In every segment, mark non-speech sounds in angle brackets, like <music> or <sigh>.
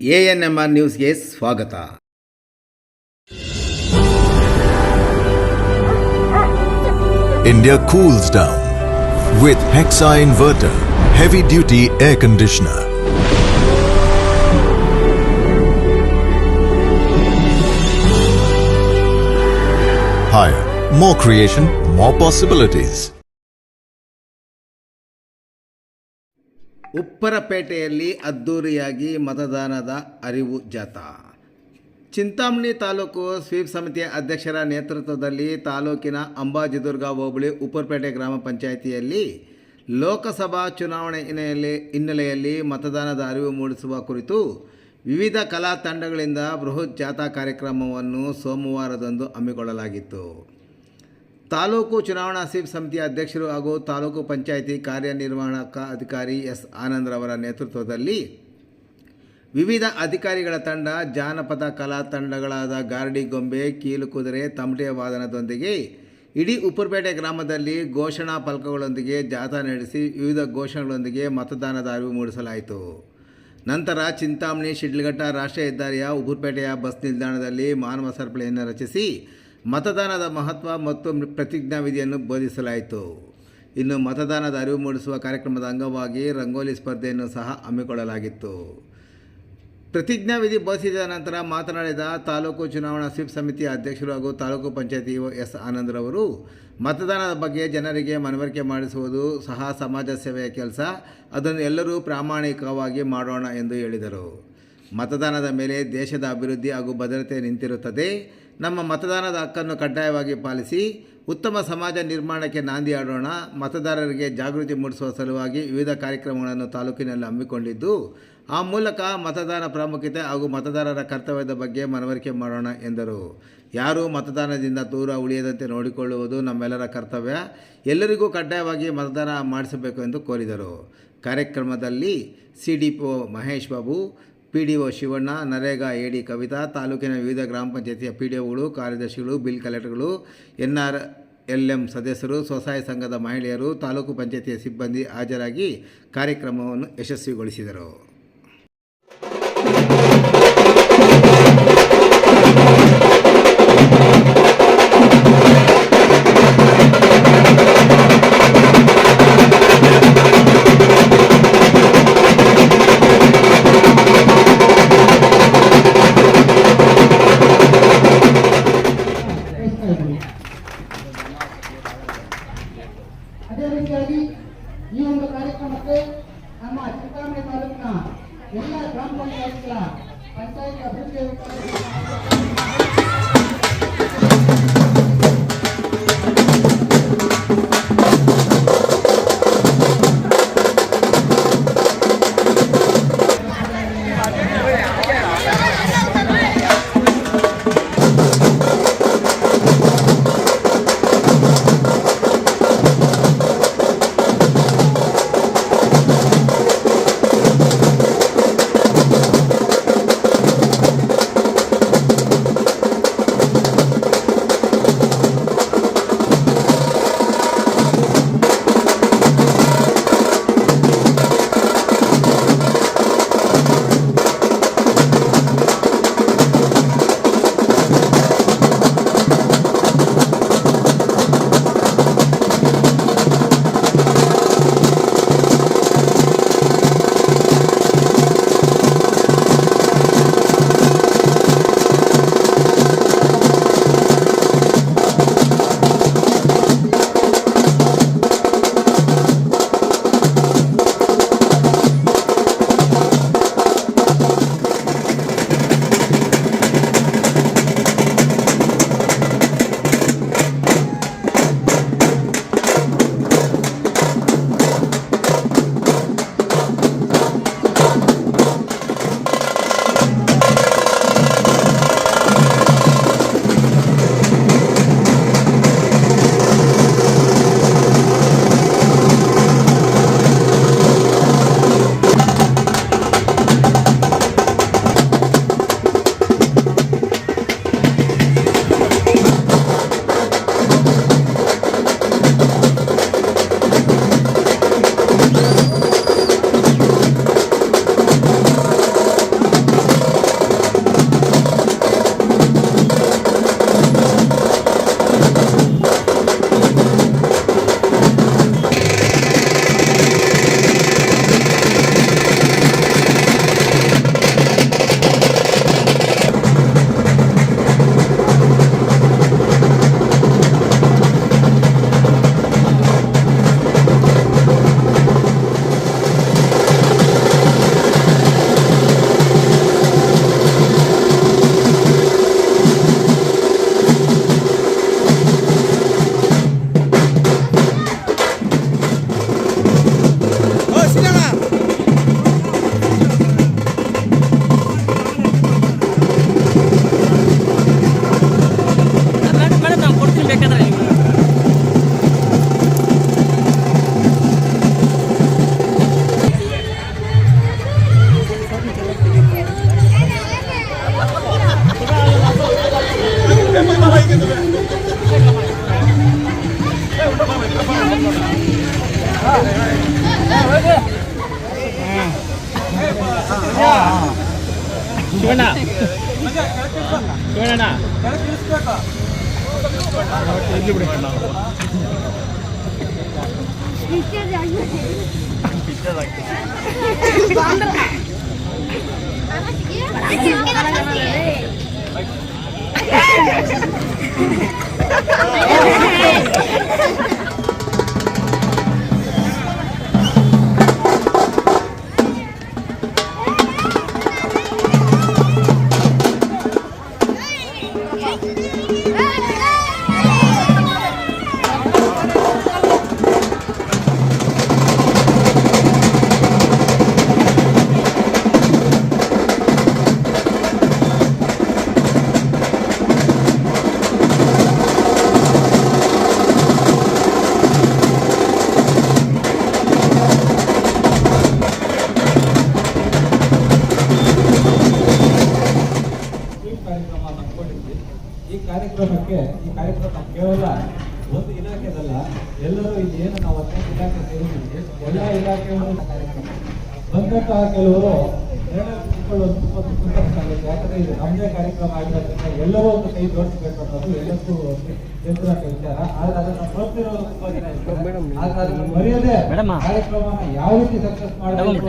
A N M R ನ್ಯೂಸ್ಗೆ ಸ್ವಾಗತ India cools down with Hexa Inverter Heavy Duty Air Conditioner. Higher, more creation, more possibilities. ಉಪ್ಪರಪೇಟೆಯಲ್ಲಿ ಅದ್ದೂರಿಯಾಗಿ ಮತದಾನದ ಅರಿವು ಜಾಥಾ ಚಿಂತಾಮಣಿ ತಾಲೂಕು ಸ್ವೀಪ್ ಸಮಿತಿಯ ಅಧ್ಯಕ್ಷರ ನೇತೃತ್ವದಲ್ಲಿ ತಾಲೂಕಿನ ಅಂಬಾಜಿದುರ್ಗ ಹೋಬಳಿ ಉಪ್ಪರಪೇಟೆ ಗ್ರಾಮ ಪಂಚಾಯಿತಿಯಲ್ಲಿ ಲೋಕಸಭಾ ಚುನಾವಣೆ ಹಿನ್ನೆಲೆ ಹಿನ್ನೆಲೆಯಲ್ಲಿ ಮತದಾನದ ಅರಿವು ಮೂಡಿಸುವ ಕುರಿತು ವಿವಿಧ ಕಲಾ ತಂಡಗಳಿಂದ ಬೃಹತ್ ಜಾಥಾ ಕಾರ್ಯಕ್ರಮವನ್ನು ಸೋಮವಾರದಂದು ಹಮ್ಮಿಕೊಳ್ಳಲಾಗಿತ್ತು. ತಾಲೂಕು ಚುನಾವಣಾ ಸ್ವೀಪ್ ಸಮಿತಿಯ ಅಧ್ಯಕ್ಷರು ಹಾಗೂ ತಾಲೂಕು ಪಂಚಾಯಿತಿ ಕಾರ್ಯನಿರ್ವಹಣಕ ಅಧಿಕಾರಿ ಎಸ್ ಆನಂದ್ರವರ ನೇತೃತ್ವದಲ್ಲಿ ವಿವಿಧ ಅಧಿಕಾರಿಗಳ ತಂಡ, ಜಾನಪದ ಕಲಾ ತಂಡಗಳಾದ ಗಾರ್ಡಿ ಗೊಂಬೆ, ಕೀಲು ಕುದುರೆ, ತಮಟೆ ವಾದನದೊಂದಿಗೆ ಇಡೀ ಉಪ್ಪುರಪೇಟೆ ಗ್ರಾಮದಲ್ಲಿ ಘೋಷಣಾ ಫಲಕಗಳೊಂದಿಗೆ ಜಾಥಾ ನಡೆಸಿ ವಿವಿಧ ಘೋಷಣೆಗಳೊಂದಿಗೆ ಮತದಾನದ ಅರಿವು ಮೂಡಿಸಲಾಯಿತು. ನಂತರ ಚಿಂತಾಮಣಿ, ಶಿಡ್ಲಘಟ್ಟ ರಾಷ್ಟ್ರೀಯ ಹೆದ್ದಾರಿಯ ಉಗುರ್ಪೇಟೆಯ ಬಸ್ ನಿಲ್ದಾಣದಲ್ಲಿ ಮಾನವ ಸರಪಳಿಯನ್ನು ರಚಿಸಿ ಮತದಾನದ ಮಹತ್ವ ಮತ್ತು ಪ್ರತಿಜ್ಞಾವಿಧಿಯನ್ನು ಬೋಧಿಸಲಾಯಿತು. ಇನ್ನು ಮತದಾನದ ಅರಿವು ಮೂಡಿಸುವ ಕಾರ್ಯಕ್ರಮದ ಅಂಗವಾಗಿ ರಂಗೋಲಿ ಸ್ಪರ್ಧೆಯನ್ನು ಸಹ ಹಮ್ಮಿಕೊಳ್ಳಲಾಗಿತ್ತು. ಪ್ರತಿಜ್ಞಾವಿಧಿ ಬೋಧಿಸಿದ ನಂತರ ಮಾತನಾಡಿದ ತಾಲೂಕು ಚುನಾವಣಾ ಸ್ವೀಪ್ ಸಮಿತಿಯ ಅಧ್ಯಕ್ಷರು ಹಾಗೂ ತಾಲೂಕು ಪಂಚಾಯತಿ ಎಸ್ ಆನಂದ್ರವರು, ಮತದಾನದ ಬಗ್ಗೆ ಜನರಿಗೆ ಮನವರಿಕೆ ಮಾಡಿಸುವುದು ಸಹ ಸಮಾಜ ಸೇವೆಯ ಕೆಲಸ. ಅದನ್ನು ಎಲ್ಲರೂ ಪ್ರಾಮಾಣಿಕವಾಗಿ ಮಾಡೋಣ ಎಂದು ಹೇಳಿದರು. ಮತದಾನದ ಮೇಲೆ ದೇಶದ ಅಭಿವೃದ್ಧಿ ಹಾಗೂ ಭದ್ರತೆ ನಿಂತಿರುತ್ತದೆ. ನಮ್ಮ ಮತದಾನದ ಹಕ್ಕನ್ನು ಕಡ್ಡಾಯವಾಗಿ ಪಾಲಿಸಿ ಉತ್ತಮ ಸಮಾಜ ನಿರ್ಮಾಣಕ್ಕೆ ನಾಂದಿ ಆಡೋಣ ಮತದಾರರಿಗೆ ಜಾಗೃತಿ ಮೂಡಿಸುವ ಸಲುವಾಗಿ ವಿವಿಧ ಕಾರ್ಯಕ್ರಮಗಳನ್ನು ತಾಲೂಕಿನಲ್ಲಿ ಹಮ್ಮಿಕೊಂಡಿದ್ದು, ಆ ಮೂಲಕ ಮತದಾನ ಪ್ರಾಮುಖ್ಯತೆ ಹಾಗೂ ಮತದಾರರ ಕರ್ತವ್ಯದ ಬಗ್ಗೆ ಮನವರಿಕೆ ಮಾಡೋಣ ಎಂದರು. ಯಾರೂ ಮತದಾನದಿಂದ ದೂರ ಉಳಿಯದಂತೆ ನೋಡಿಕೊಳ್ಳುವುದು ನಮ್ಮೆಲ್ಲರ ಕರ್ತವ್ಯ. ಎಲ್ಲರಿಗೂ ಕಡ್ಡಾಯವಾಗಿ ಮತದಾನ ಮಾಡಿಸಬೇಕು ಎಂದು ಕೋರಿದರು. ಕಾರ್ಯಕ್ರಮದಲ್ಲಿ C Mahesh Babu P D O Shivanna, NREGA A D Kavitha, ತಾಲೂಕಿನ ವಿವಿಧ ಗ್ರಾಮ ಪಂಚಾಯತಿಯ ಪಿ ಡಿ ಒಗಳು ಕಾರ್ಯದರ್ಶಿಗಳು, ಬಿಲ್ ಕಲೆಕ್ಟರ್ಗಳು ಎನ್ ಆರ್ ಎಲ್ ಎಂ ಸದಸ್ಯರು, ಸ್ವಸಹಾಯ ಸಂಘದ ಮಹಿಳೆಯರು, ತಾಲೂಕು ಪಂಚಾಯತಿಯ ಸಿಬ್ಬಂದಿ ಹಾಜರಾಗಿ ಕಾರ್ಯಕ್ರಮವನ್ನು ಯಶಸ್ವಿಗೊಳಿಸಿದರು. ಎಲ್ಲ ಗ್ರಾಮ ಪಂಚಾಯತ್ಗಳ ಪಂಚಾಯತ್ ಅಭಿವೃದ್ಧಿ ಶಿವಣ್ಣ. ಶಿವಣ್ಣ. ಈ Oh, <laughs> ಕಾರ್ಯಕ್ರಮಕ್ಕೆ, ಈ ಕಾರ್ಯಕ್ರಮ ಕೇವಲ ಒಂದು ಇಲಾಖೆದಲ್ಲ ಎಲ್ಲರೂ ಇಲ್ಲಿ ನಾವು ಹದಿನೈದು ಇಲಾಖೆ ಸೇರಿದ್ದೀವಿ ಎಲ್ಲ ಇಲಾಖೆಯವರು ಕಾರ್ಯಕ್ರಮ ಬಂದಂತಹ ಕೆಲವರು ಒಂದು ತುಂಬ ಸಂತೋಷ ಯಾಕಂದ್ರೆ ಇದು ನಮ್ಮದೇ ಕಾರ್ಯಕ್ರಮ ಆಗಿರೋದ್ರಿಂದ ಎಲ್ಲರೂ ಒಂದು ಕೈ ಜೋಡಿಸ್ಬೇಕು ಅನ್ನೋದು ಎಲ್ಲಕ್ಕೂ ಎದುರಾದ ವಿಚಾರ. ಆದ್ರೆ ಅದನ್ನ ನೋಡ್ತಿರೋರು ತುಂಬಾ ಜನ. ಆದ್ರೆ ಅದನ್ನ ಮರೆಯದೆ ಕಾರ್ಯಕ್ರಮನ ಯಾವ ರೀತಿ ಸಕ್ಸಸ್ ಮಾಡಬೇಕು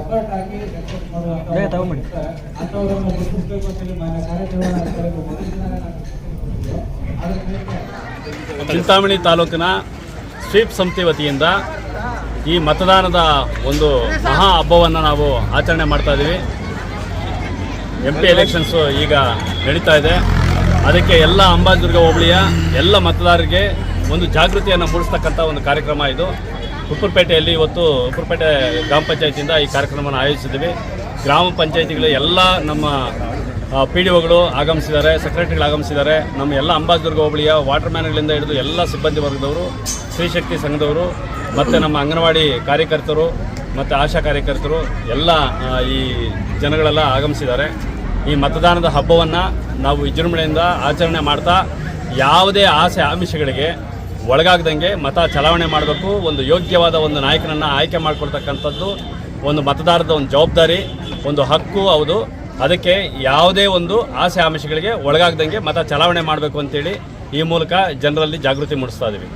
ಎಫರ್ಟ್ ಹಾಕಿ ಸಕ್ಸಸ್ ಮಾಡುವಂತ ಇರ್ತಾರೆ. ಅಂಥವ್ರನ್ನ ಗುರುತಿಸ್ಬೇಕು ಅಂತ ಹೇಳಿ ಮಾನ್ಯ ಕಾರ್ಯಕ್ರಮ ಚಿಂತಾಮಣಿ ತಾಲೂಕಿನ ಸ್ವೀಪ್ ಸಂಸ್ಥೆ ವತಿಯಿಂದ ಈ ಮತದಾನದ ಒಂದು ಮಹಾ ಹಬ್ಬವನ್ನು ನಾವು ಆಚರಣೆ ಮಾಡ್ತಾ ಇದ್ದೀವಿ ಎಂ ಪಿ ಎಲೆಕ್ಷನ್ಸು ಈಗ ನಡೀತಾ ಇದೆ. ಅದಕ್ಕೆ ಎಲ್ಲ ಅಂಬಾಜುರ್ಗ ಹೋಬಳಿಯ ಎಲ್ಲ ಮತದಾರರಿಗೆ ಒಂದು ಜಾಗೃತಿಯನ್ನು ಮೂಡಿಸ್ತಕ್ಕಂಥ ಒಂದು ಕಾರ್ಯಕ್ರಮ ಇದು. ಉಪ್ಪುರಪೇಟೆಯಲ್ಲಿ ಇವತ್ತು ಉಪ್ಪುರಪೇಟೆ ಗ್ರಾಮ ಪಂಚಾಯತಿಯಿಂದ ಈ ಕಾರ್ಯಕ್ರಮವನ್ನು ಆಯೋಜಿಸಿದ್ದೀವಿ. ಗ್ರಾಮ ಪಂಚಾಯತಿಗಳು ಎಲ್ಲ ನಮ್ಮ ಪಿ ಡಿ ಒಗಳು ಆಗಮಿಸಿದ್ದಾರೆ ಸೆಕ್ರೆಟರಿಗಳು ಆಗಮಿಸಿದ್ದಾರೆ. ನಮ್ಮ ಎಲ್ಲ ಅಂಬಾಜುರ್ಗ ಹೋಬಳಿಯ ವಾಟರ್ ಮ್ಯಾನ್ಗಳಿಂದ ಹಿಡಿದು ಎಲ್ಲ ಸಿಬ್ಬಂದಿ ವರ್ಗದವರು ಸ್ತ್ರೀಶಕ್ತಿ ಸಂಘದವರು, ಮತ್ತು ನಮ್ಮ ಅಂಗನವಾಡಿ ಕಾರ್ಯಕರ್ತರು, ಮತ್ತು ಆಶಾ ಕಾರ್ಯಕರ್ತರು, ಎಲ್ಲ ಈ ಜನಗಳೆಲ್ಲ ಆಗಮಿಸಿದ್ದಾರೆ. ಈ ಮತದಾನದ ಹಬ್ಬವನ್ನು ನಾವು ವಿಜೃಂಭಣೆಯಿಂದ ಆಚರಣೆ ಮಾಡ್ತಾ ಯಾವುದೇ ಆಸೆ ಆಮಿಷಗಳಿಗೆ ಒಳಗಾಗದಂಗೆ ಮತ ಚಲಾವಣೆ ಮಾಡಬೇಕು. ಒಂದು ಯೋಗ್ಯವಾದ ಒಂದು ನಾಯಕನನ್ನು ಆಯ್ಕೆ ಮಾಡಿಕೊಳ್ತಕ್ಕಂಥದ್ದು ಒಂದು ಮತದಾರದ ಒಂದು ಜವಾಬ್ದಾರಿ, ಒಂದು ಹಕ್ಕು ಹೌದು. ಅದಕ್ಕೆ ಯಾವುದೇ ಒಂದು ಆಸೆ ಆಮಿಷಗಳಿಗೆ ಒಳಗಾಗದಂಗೆ ಮತ ಚಲಾವಣೆ ಮಾಡಬೇಕು ಅಂತೇಳಿ ಈ ಮೂಲಕ ಜನರಲ್ಲಿ ಜಾಗೃತಿ ಮೂಡಿಸ್ತಾ ಇದ್ದೀವಿ